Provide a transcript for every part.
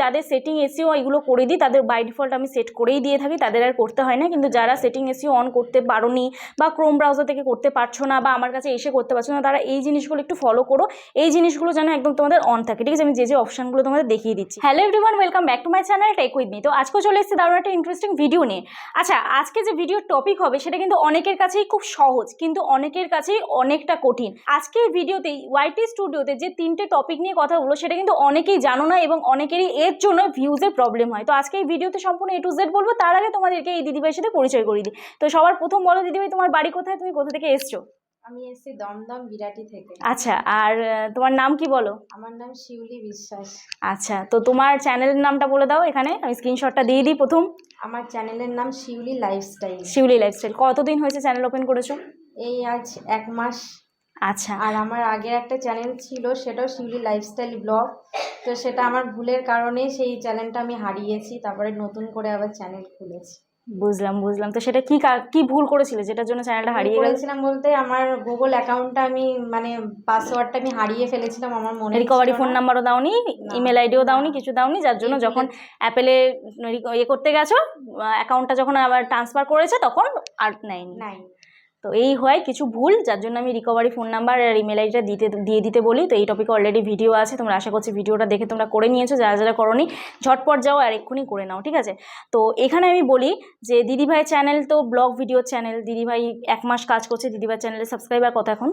যাদের setting SEO এগুলো করে দিই। তাদের বাই ডিফল্ট আমি সেট করেই দিয়ে থাকি, তাদের আর করতে হয় না। কিন্তু যারা সেটিং এসিও অন করতে পারোনি বা ক্রোম ব্রাউজার থেকে করতে পারছ না বা আমার কাছে এসে করতে পারছ না, তারা এই জিনিসগুলো একটু ফলো করো। এই জিনিসগুলো যেন একদম তোমাদের অন থাকে। ঠিক আছে? আমি যে যে অপশানগুলো তোমাদের দেখিয়ে দিচ্ছি। Hello everyone welcome back to my channel tech with me তো আজকেও চলে এসেছি দারুণ একটা ইন্টারেস্টিং ভিডিও নিয়ে। আচ্ছা আজকে যে ভিডিওর টপিক হবে, সেটা কিন্তু অনেকের কাছেই খুব সহজ, কিন্তু অনেকের কাছেই অনেকটা কঠিন। আজকের ভিডিওতে ওয়াইটি স্টুডিওতে যে তিনটে টপিক নিয়ে কথা বলব, সেটা কিন্তু অনেকেই জানো না এবং অনেকেরই এর জন্য ভিউজের প্রবলেম হয়। তো আজকে এই ভিডিওতে সম্পূর্ণ এ টু জেড বলব তার আগে তোমাদেরকে এই দিদিভাইয়ের সাথে পরিচয় করিয়ে দিই। তো সবার প্রথম বলো দিদিভাই তোমার বাড়ি কোথায়? তুমি কোথা থেকে এসছো? আমি এসেছি দমদম বিরাটি থেকে। আচ্ছা আর তোমার নাম কি বলো? আমার নাম শিউলি বিশ্বাস। আচ্ছা তো তোমার চ্যানেলের নামটা বলে দাও এখানে আমি স্ক্রিনশটটা দিয়ে দিই প্রথম। আমার চ্যানেলের নাম শিউলি লাইফস্টাইল শিউলি লাইফস্টাইল কতদিন হয়েছে চ্যানেল ওপেন করেছ? এই আজ এক মাস আচ্ছা। আর আমার আগের একটা চ্যানেল ছিল সেটাও শিউলি লাইফস্টাইল ব্লগ তো সেটা আমার ভুলের কারণে সেই চ্যানেলটা আমি হারিয়েছি তারপরে নতুন করে আবার চ্যানেল খুলেছি। বুঝলাম বুঝলাম। তো সেটা কি কা- ভুল করেছিলে যেটার জন্য চ্যানেলটা হারিয়ে গেল? করেছিলাম বলতে আমার গুগল অ্যাকাউন্টটা আমি মানে পাসওয়ার্ডটা আমি হারিয়ে ফেলেছিলাম আমার মনে রিকভারি ফোন নাম্বারও দাওনি ইমেল আইডিও দাওনি কিছু দাওনি যার জন্য যখন অ্যাপেলে ইয়ে করতে গেছো অ্যাকাউন্টটা যখন আবার ট্রান্সফার করেছে তখন আর নেয়নি। নাই তো এই হয় কিছু ভুল যার জন্য আমি রিকভারি ফোন নাম্বার আর ইমেল আইডিটা দিতে দিয়ে দিতে বলি। তো এই টপিকে অলরেডি ভিডিও আছে তোমরা আশা করছি ভিডিওটা দেখে তোমরা করে নিয়েছো। যারা যারা করনি ঝটপট যাও আর এক্ষুনি করে নাও ঠিক আছে? তো এখানে আমি বলি যে দিদিভাই চ্যানেল তো ব্লগ ভিডিও চ্যানেল দিদিভাই এক মাস কাজ করছে দিদিভাই চ্যানেলের সাবস্ক্রাইবার কত এখন?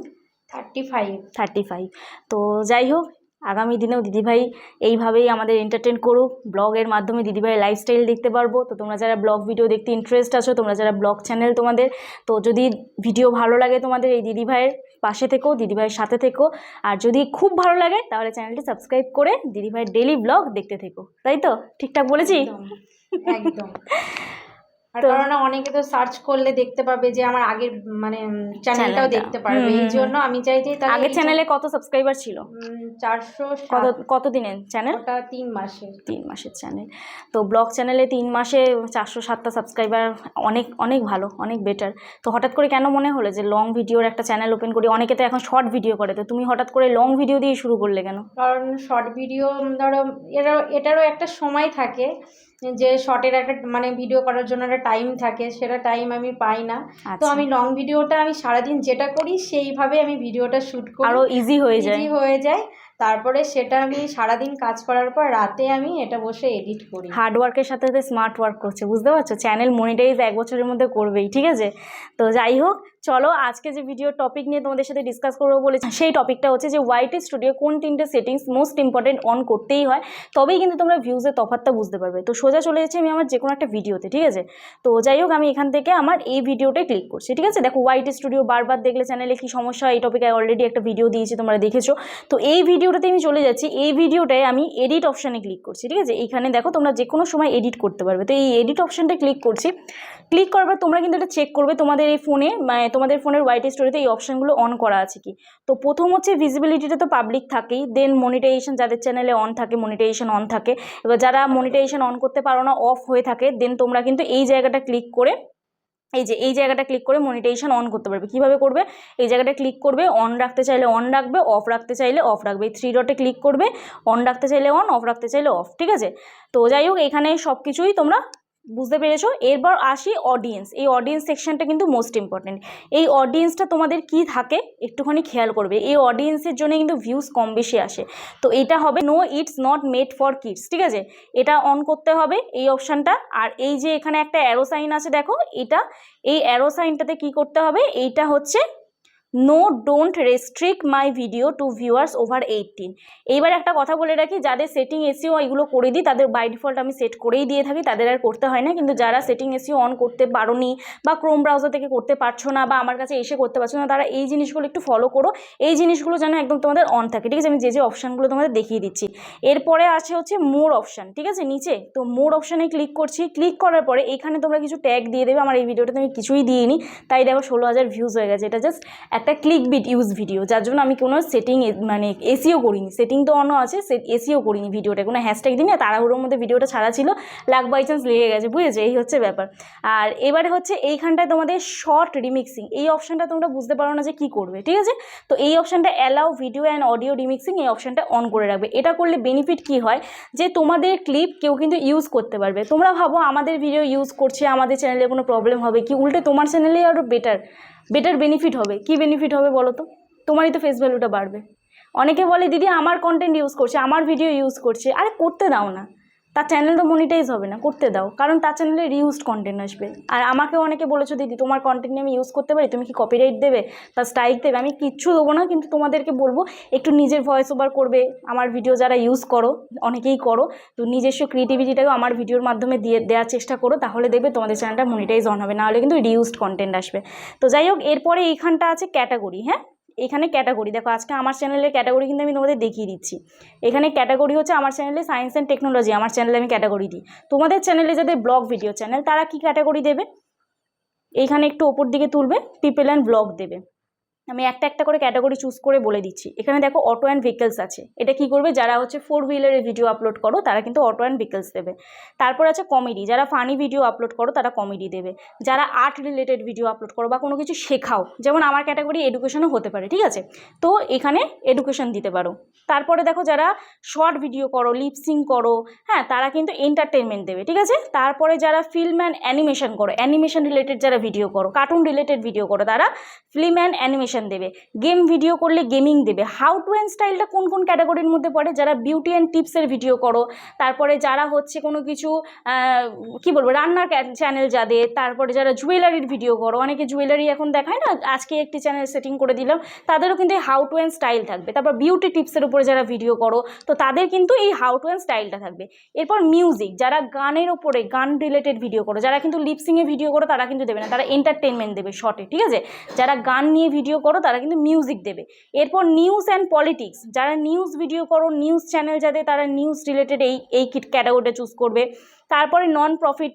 থার্টি ফাইভ থার্টি ফাইভ তো যাই হোক আগামী দিনেও দিদিভাই এইভাবেই আমাদের এন্টারটেন করুক। ব্লগের মাধ্যমে দিদিভাইয়ের লাইফস্টাইল দেখতে পারব। তো তোমরা যারা ব্লগ ভিডিও দেখতে ইন্টারেস্ট আছো তোমরা যারা ব্লগ চ্যানেল তোমাদের তো যদি ভিডিও ভালো লাগে তোমাদের এই দিদিভাইয়ের পাশে থেকো দিদিভাইয়ের সাথে থেকো। আর যদি খুব ভালো লাগে তাহলে চ্যানেলটি সাবস্ক্রাইব করে দিদিভাইয়ের ডেলি ব্লগ দেখতে থেকো। তাই তো? ঠিকঠাক বলেছি? একদম একদম। আর অনেকে তো সার্চ করলে দেখতে পাবে যে আমার আগের মানে চ্যানেলটাও দেখতে পারবে। এই জন্য আমি চাই যে আগের চ্যানেলে কত সাবস্ক্রাইবার ছিল? চারশো কত কত দিনের চ্যানেল ওটা তিন মাসের। তিন মাসের চ্যানেল তো ব্লগ চ্যানেলে তিন মাসে চারশো সাতটা সাবস্ক্রাইবার অনেক অনেক ভালো অনেক বেটার তো হঠাৎ করে কেন মনে হলো যে লং ভিডিওর একটা চ্যানেল ওপেন করি? অনেকে তো এখন শর্ট ভিডিও করে। তো তুমি হঠাৎ করে লং ভিডিও দিয়ে শুরু করলে কেন? কারণ শর্ট ভিডিও ধরো এটারও একটা সময় থাকে। যে শর্টের একটা মানে ভিডিও করার জন্য একটা টাইম থাকে সেটা টাইম আমি পাই না। তো আচ্ছা। আমি লং ভিডিওটা আমি সারাদিন যেটা করি সেইভাবে আমি ভিডিওটা শ্যুট করি। আরও ইজি হয়ে যায়। ইজি হয়ে যায়। তারপরে সেটা আমি সারাদিন কাজ করার পর রাতে আমি এটা বসে এডিট করি। হার্ড ওয়ার্কের সাথে সাথে স্মার্ট ওয়ার্ক করছে বুঝতে পারছ? চ্যানেল মনিটাইজ এক বছরের মধ্যে করবেই ঠিক আছে? তো যাই হোক চলো আজকে যে ভিডিও টপিক নিয়ে তোমাদের সাথে ডিসকাস করব বলেছি, সেই টপিকটা হচ্ছে যে ওয়াইটি স্টুডিও কোন তিনটে সেটিংস মোস্ট ইম্পর্টেন্ট অন করতেই হয়, তবেই কিন্তু তোমরা ভিউজের তফাতটা বুঝতে পারবে। তো সোজা চলে যাচ্ছি আমি আমার যে কোনো একটা ভিডিওতে ঠিক আছে? তো যাই হোক, আমি এখান থেকে আমার এই ভিডিওটাই ক্লিক করছি, ঠিক আছে? দেখো ওয়াইটি স্টুডিও বারবার দেখলে চ্যানেলে কী সমস্যা, এই টপিকে অলরেডি একটা ভিডিও দিয়েছি, তোমরা দেখেছ। তো এই ভিডিওটাতে আমি চলে যাচ্ছি, এই ভিডিওটায় আমি এডিট অপশানে ক্লিক করছি, ঠিক আছে? এইখানে দেখো তোমরা যে কোনো সময় এডিট করতে পারবে। তো এই এডিট অপশানটা ক্লিক করছি ক্লিক করার পর তোমরা কিন্তু এটা চেক করবে তোমাদের এই ফোনে মানে তোমাদের ফোনের ওয়াইটি স্টোরিতে এই অপশানগুলো অন করা আছে কি? তো প্রথম হচ্ছে ভিজিবিলিটিটা তো পাবলিক থাকেই দেন মনিটাইজেশন যাদের চ্যানেলে অন থাকে মনিটাইজেশন অন থাকে। এবার যারা মনিটাইজেশন অন করতে পারো না অফ হয়ে থাকে দেন তোমরা কিন্তু এই জায়গাটা ক্লিক করে, এই যে এই জায়গাটা ক্লিক করে মনিটাইজেশন অন করতে পারবে। কীভাবে করবে? এই জায়গাটা ক্লিক করবে অন রাখতে চাইলে অন রাখবে অফ রাখতে চাইলে অফ রাখবে। এই থ্রি ডটে ক্লিক করবে অন রাখতে চাইলে অন অফ রাখতে চাইলে অফ ঠিক আছে? তো যাই হোক, এখানে সব কিছুই তোমরা বুঝতে পেরেছ? এরপর আসি অডিয়েন্স এই অডিয়েন্স সেকশনটা কিন্তু মোস্ট ইম্পর্টেন্ট এই অডিয়েন্সটা তোমাদের কি থাকে? একটুখানি খেয়াল করবে। এই অডিয়েন্সের জন্য কিন্তু ভিউজ কম বেশি আসে। তো এটা হবে no it's not made for kids ঠিক আছে? এটা অন করতে হবে এই অপশানটা আর এই যে এখানে একটা অ্যারো সাইন আছে, দেখো, এটা, এই অ্যারো সাইনটাতে কি করতে হবে? এইটা হচ্ছে no don't restrict my video to viewers over eighteen এইবার একটা কথা বলে রাখি, যাদের সেটিং এসিও এগুলো করে দিই, তাদের বাই ডিফল্ট আমি সেট করেই দিয়ে থাকি, তাদের আর করতে হয় না। কিন্তু যারা সেটিং এসিও অন করতে পারোনি বা ক্রোম ব্রাউজার থেকে করতে পারছ না বা আমার কাছে এসে করতে পারছ না, তারা এই জিনিসগুলো একটু ফলো করো। এই জিনিসগুলো যেন একদম তোমাদের অন থাকে। ঠিক আছে? আমি যে যে অপশানগুলো তোমাদের দেখিয়ে দিচ্ছি। এরপরে আছে হচ্ছে মোর অপশান ঠিক আছে? নিচে। তো মোর অপশানে ক্লিক করছি। ক্লিক করার পরে এখানে তোমরা কিছু ট্যাগ দিয়ে দেবে। আমার এই ভিডিওটাতে আমি কিছুই দিইনি। তাই দেখো ষোলো হাজার ভিউজ হয়ে গেছে। এটা জাস্ট একটা ক্লিক বিট ইউজ ভিডিও যার জন্য আমি কোনো সেটিং মানে এসিও করিনি। সেটিং তো অন্য আছে এসিও করিনি ভিডিওটা কোনো হ্যাশট্যাগ না তাড়াহুড়োর মধ্যে ভিডিওটা ছাড়া ছিল। লাক বাই চান্স লেগে গেছে, বুঝেছ? এই হচ্ছে ব্যাপার। আর এবারে হচ্ছে এইখানটায় তোমাদের শর্ট রিমিক্সিং এই অপশানটা তোমরা বুঝতে পারো না যে কী করবে, ঠিক আছে? তো এই অপশানটা allow video and audio remixing এই অপশানটা অন করে রাখবে। এটা করলে বেনিফিট কী হয়? যে তোমাদের ক্লিপ কেউ কিন্তু ইউজ করতে পারবে। তোমরা ভাবো, আমাদের ভিডিও ইউজ করছে, আমাদের চ্যানেলে কোনো প্রবলেম হবে কি? উল্টে তোমার চ্যানেলে আরও বেটার বেটার বেনিফিট হবে। কি বেনিফিট হবে বলো তো? তোমারই তো ফেস ভ্যালুটা বাড়বে। অনেকে বলে, দিদি, আমার কন্টেন্ট ইউজ করছে, আমার ভিডিও ইউজ করছে। আরে, করতে দাও না। তার চ্যানেল তো মনিটাইজ হবে না, করতে দাও। কারণ তার চ্যানেলে রিউজড কন্টেন্ট আসবে। আর আমাকে অনেকে বলেছ, দিদি, তোমার কন্টেন্ট আমি ইউজ করতে পারি? তুমি কি কপিরাইট দেবে? বা স্ট্রাইক দেবে? আমি কিচ্ছু দেবো না, কিন্তু তোমাদেরকে বলব, একটু নিজের ভয়েস ওভার করবে। আমার ভিডিও যারা ইউজ করো, অনেকেই করো, তো নিজস্ব ক্রিয়েটিভিটিটাকেও আমার ভিডিওর মাধ্যমে দিয়ে, দেওয়ার চেষ্টা করো, তাহলে দেখবে তোমাদের চ্যানেলটা মনিটাইজ অন হবে নাহলে কিন্তু রিউজড কন্টেন্ট আসবে। তো যাই হোক, এরপরে এইখানটা আছে ক্যাটাগরি হ্যাঁ? এখানে ক্যাটাগরি দেখো, আজকে আমার চ্যানেলের ক্যাটাগরি কিন্তু আমি তোমাদের দেখিয়ে দিচ্ছি। এখানে ক্যাটাগরি হচ্ছে আমার চ্যানেলে সায়েন্স অ্যান্ড টেকনোলজি আমার চ্যানেলে আমি ক্যাটাগরি দিই। তোমাদের চ্যানেলে যাদের ব্লগ ভিডিও চ্যানেল তারা কি ক্যাটাগরি দেবে? এইখানে একটু ওপর দিকে তুলবে পিপল অ্যান্ড ব্লগ দেবে। আমি একটা একটা করে ক্যাটাগরি চুজ করে বলে দিচ্ছি। এখানে দেখো অটো অ্যান্ড ভেহিকলস আছে। এটা কি করবে? যারা হচ্ছে ফোর হুইলারের ভিডিও আপলোড করো, তারা কিন্তু অটো অ্যান্ড ভেহিকলস দেবে। তারপর আছে কমেডি যারা ফানি ভিডিও আপলোড করো, তারা কমেডি দেবে। যারা আর্ট রিলেটেড ভিডিও আপলোড করো বা কোনো কিছু শেখাও, যেমন আমার ক্যাটাগরি এডুকেশনও হতে পারে, ঠিক আছে? তো এখানে এডুকেশন দিতে পারো। তারপরে দেখো যারা শর্ট ভিডিও করো লিপসিং করো হ্যাঁ তারা কিন্তু এন্টারটেনমেন্ট দেবে, ঠিক আছে? তারপরে যারা ফিল্ম অ্যান্ড অ্যানিমেশন করো অ্যানিমেশন রিলেটেড যারা ভিডিও করো কার্টুন রিলেটেড ভিডিও করো, তারা ফিল্ম অ্যান্ড অ্যানিমেশন দেবে। গেম ভিডিও করলে গেমিং দেবে। হাউ টু অ্যান্ড স্টাইলটা কোন কোন ক্যাটাগরির মধ্যে পড়ে? যারা বিউটি অ্যান্ড টিপসের ভিডিও করো, তারপরে যারা হচ্ছে কোনো কিছু কি বলব, রান্নার চ্যানেল যাদের, তারপরে যারা জুয়েলারির ভিডিও করো, অনেকে জুয়েলারি এখন দেখায় না, আজকে একটি চ্যানেল সেটিং করে দিলাম, তাদেরও কিন্তু এই হাউ টু অ্যান্ড স্টাইল থাকবে। তারপর বিউটি টিপসের উপরে যারা ভিডিও করো, তো তাদের কিন্তু এই হাউ টু অ্যান্ড স্টাইলটা থাকবে। এরপর মিউজিক যারা গানের ওপরে গান রিলেটেড ভিডিও করো, যারা কিন্তু লিপসিংয়ে ভিডিও করো, তারা কিন্তু দেবে না। তারা এন্টারটেনমেন্ট দেবে শর্টে ঠিক আছে? যারা গান নিয়ে ভিডিও করো, তারা কিন্তু মিউজিক দেবে। এরপর নিউজ অ্যান্ড পলিটিক্স যারা নিউজ ভিডিও করো নিউজ চ্যানেল যাদের, তারা নিউজ রিলেটেড এই এই ক্যাটাগরিটা চুজ করবে। তারপরে নন প্রফিট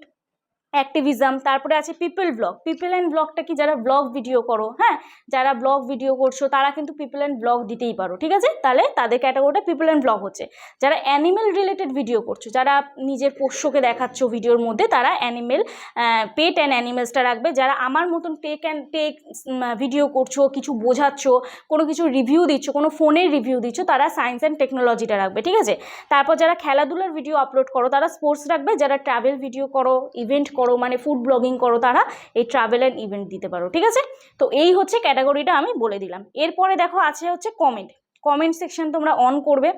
অ্যাক্টিভিজম তারপরে আছে পিপল ব্লগ পিপল অ্যান্ড ব্লগটা কি? যারা ব্লগ ভিডিও করো হ্যাঁ? যারা ব্লগ ভিডিও করছ, তারা কিন্তু পিপল অ্যান্ড ব্লগ দিতেই পারো, ঠিক আছে? তাহলে তাদের ক্যাটাগরিটা পিপল অ্যান্ড ব্লগ হচ্ছে। যারা অ্যানিমেল রিলেটেড ভিডিও করছ, যারা নিজের পোষ্যকে দেখাচ্ছ ভিডিওর মধ্যে, তারা অ্যানিমেল পেট অ্যান্ড অ্যানিমেলসটা রাখবে। যারা আমার মতন টেক অ্যান্ড টেক ভিডিও করছ, কিছু বোঝাচ্ছ, কোনো কিছু রিভিউ দিচ্ছ, কোনো ফোনের রিভিউ দিচ্ছ, তারা সায়েন্স অ্যান্ড টেকনোলজিটা রাখবে, ঠিক আছে? তারপর যারা খেলাধুলার ভিডিও আপলোড করো, তারা স্পোর্টস রাখবে। যারা ট্রাভেল ভিডিও করো ইভেন্ট করো মানে ফুড ব্লগিং করো, তারা এই ট্রাভেল অ্যান্ড ইভেন্ট দিতে পারো, ঠিক আছে? তো এই হচ্ছে ক্যাটাগরিটা আমি বলে দিলাম। এরপরে দেখো আছে হচ্ছে কমেন্ট কমেন্ট সেকশন তোমরা অন করবে,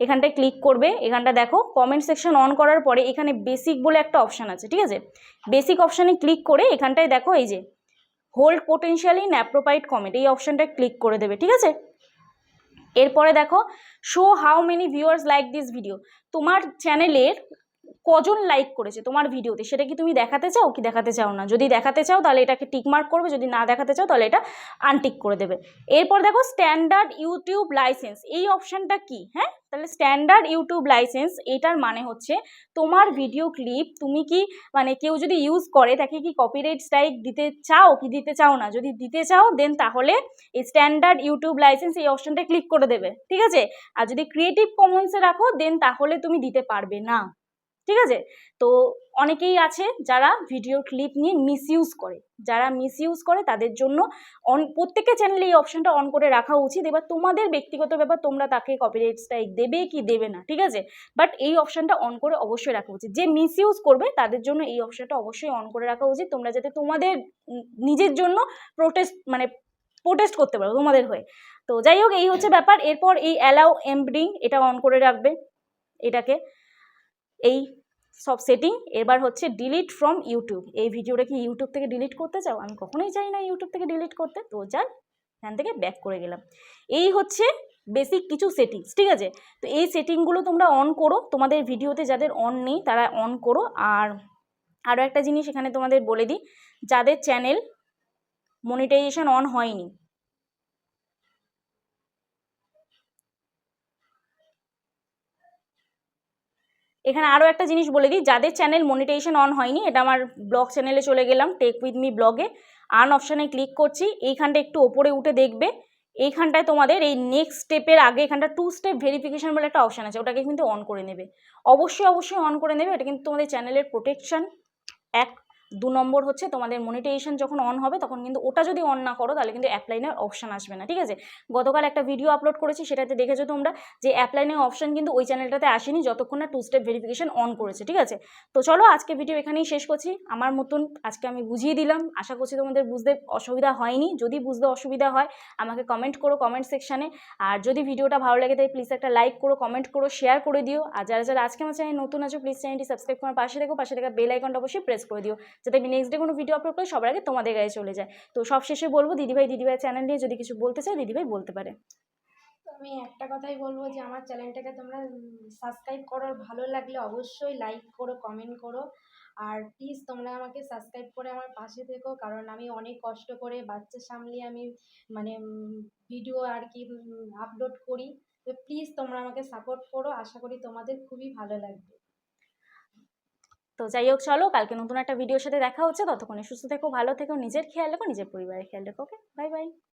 এখানটায় ক্লিক করবে, এখানটা দেখো কমেন্ট সেকশন অন করার পরে এখানে বেসিক বলে একটা অপশান আছে, ঠিক আছে? বেসিক অপশানে ক্লিক করে এখানটায় দেখো এই যে হোল্ড পোটেনশিয়ালি ন্যাপ্রোপাইড কমেন্ট এই অপশানটায় ক্লিক করে দেবে, ঠিক আছে? এরপরে দেখো show how many viewers like this video তোমার চ্যানেলের কজন লাইক করেছে তোমার ভিডিওতে সেটা কি তুমি দেখাতে চাও কি দেখাতে চাও না? যদি দেখাতে চাও তাহলে এটাকে টিক মার্ক করবে, যদি না দেখাতে চাও তাহলে এটা আনটিক করে দেবে। এরপর দেখো স্ট্যান্ডার্ড ইউটিউব লাইসেন্স এই অপশানটা কি? হ্যাঁ? তাহলে স্ট্যান্ডার্ড ইউটিউব লাইসেন্স এটার মানে হচ্ছে তোমার ভিডিও ক্লিপ তুমি কি মানে কেউ যদি ইউজ করে, তাকে কি কপিরাইট স্ট্রাইক দিতে চাও কি দিতে চাও না? যদি দিতে চাও দেন তাহলে এই স্ট্যান্ডার্ড ইউটিউব লাইসেন্স এই অপশানটা ক্লিক করে দেবে। ঠিক আছে? আর যদি ক্রিয়েটিভ কমন্সে রাখো দেন তাহলে তুমি দিতে পারবে না। ঠিক আছে? তো অনেকেই আছে যারা ভিডিও ক্লিপ নিয়ে মিসইউজ করে। যারা মিসইউজ করে তাদের জন্য অন প্রত্যেকের চ্যানেলে এই অপশনটা অন করে রাখা উচিত। এবার তোমাদের ব্যক্তিগত ব্যাপার, তোমরা তাকে কপিরাইট স্ট্রাইক দেবে কি দেবে না, ঠিক আছে? বাট এই অপশনটা অন করে অবশ্যই রাখা উচিত। যে মিসইউজ করবে, তাদের জন্য এই অপশনটা অবশ্যই অন করে রাখা উচিত। তোমরা যাতে তোমাদের নিজের জন্য প্রোটেস্ট মানে প্রোটেস্ট করতে পারো তোমাদের হয়ে। তো যাই হোক, এই হচ্ছে ব্যাপার। এরপর এই অ্যালাউ এমব্রিং এটা অন করে রাখবে এটাকে। এই সব সেটিং এবার হচ্ছে ডিলিট ফ্রম ইউটিউব এই ভিডিওটা কি ইউটিউব থেকে ডিলিট করতে চাও? আমি কখনোই চাই না ইউটিউব থেকে ডিলিট করতে। তো যান এখান থেকে ব্যাক করে গেলাম। এই হচ্ছে বেসিক কিছু সেটিংস ঠিক আছে? তো এই সেটিংগুলো তোমরা অন করো। তোমাদের ভিডিওতে যাদের অন নেই, তারা অন করো। আর আরও একটা জিনিস এখানে তোমাদের বলে দিই, যাদের চ্যানেল মনিটাইজেশন অন হয়নি এখানে আরও একটা জিনিস বলে দিই, যাদের চ্যানেল মনিটাইজেশন অন হয়নি, এটা আমার ব্লগ চ্যানেলে চলে গেলাম টেক উইথ মি ব্লগে আর্ন অপশানে ক্লিক করছি, এইখানটা একটু ওপরে উঠে দেখবে। এইখানটায় তোমাদের এই নেক্সট স্টেপের আগে এখানটা টু স্টেপ ভেরিফিকেশান বলে একটা অপশান আছে, ওটাকে কিন্তু অন করে নেবে। অবশ্যই অবশ্যই অন করে নেবে, এটা কিন্তু তোমাদের চ্যানেলের প্রোটেকশান এক দু নম্বর হচ্ছে তোমাদের মনিটাইজেশন যখন অন হবে, তখন কিন্তু ওটা যদি অন না করো, তাহলে কিন্তু অ্যাপ্লাইনের অপশান আসবে না, ঠিক আছে? গতকাল একটা ভিডিও আপলোড করেছি, সেটাতে দেখেছ তোমরা যে অ্যাপ্লাইনের অপশান কিন্তু ওই চ্যানেলটাতে আসেনি, যতক্ষণ না টু স্টেপ ভেরিফিকেশন অন করেছে, ঠিক আছে? তো চলো, আজকে ভিডিও এখানেই শেষ করছি। আমার মতন আজকে আমি বুঝিয়ে দিলাম, আশা করছি তোমাদের বুঝতে অসুবিধা হয়নি। যদি বুঝতে অসুবিধা হয়, আমাকে কমেন্ট করো কমেন্ট সেকশানে আর যদি ভিডিওটা ভালো লাগে তাই প্লিজ একটা লাইক করো কমেন্ট করো শেয়ার করে দিও। আর যারা যারা আজকে আমার চ্যানেল নতুন আছো প্লিজ চ্যানেলটি সাবস্ক্রাইব করার পাশে দেখো পাশে থাকা বেল আইকনটা অবশ্যই প্রেস করে দিও। যাতে আমি নেক্সট ডে কোনো ভিডিও আপলোড করি, সবার আগে তোমাদের গায়ে চলে যায়। তো সব শেষে বলব, দিদিভাই দিদিভাই চ্যানেল নিয়ে যদি কিছু বলতে চাই দিদিভাই বলতে পারে। আমি একটা কথাই বলব যে, আমার চ্যানেলটাকে তোমরা সাবস্ক্রাইব করো ভালো লাগলে অবশ্যই লাইক করো কমেন্ট করো। আর প্লিজ তোমরা আমাকে সাবস্ক্রাইব করে আমার পাশে থেকো, কারণ আমি অনেক কষ্ট করে বাচ্চা সামলিয়ে আমি মানে ভিডিও আর কি আপলোড করি। তো প্লিজ তোমরা আমাকে সাপোর্ট করো, আশা করি তোমাদের খুবই ভালো লাগবে। তো যাই হোক, চলো, কালকে নতুন একটা ভিডিওর সাথে দেখা হচ্ছে। ততক্ষণে সুস্থ থেকো, ভালো থেকো, নিজের খেয়াল রেখো, নিজের পরিবারের খেয়াল রেখো ওকে বাই বাই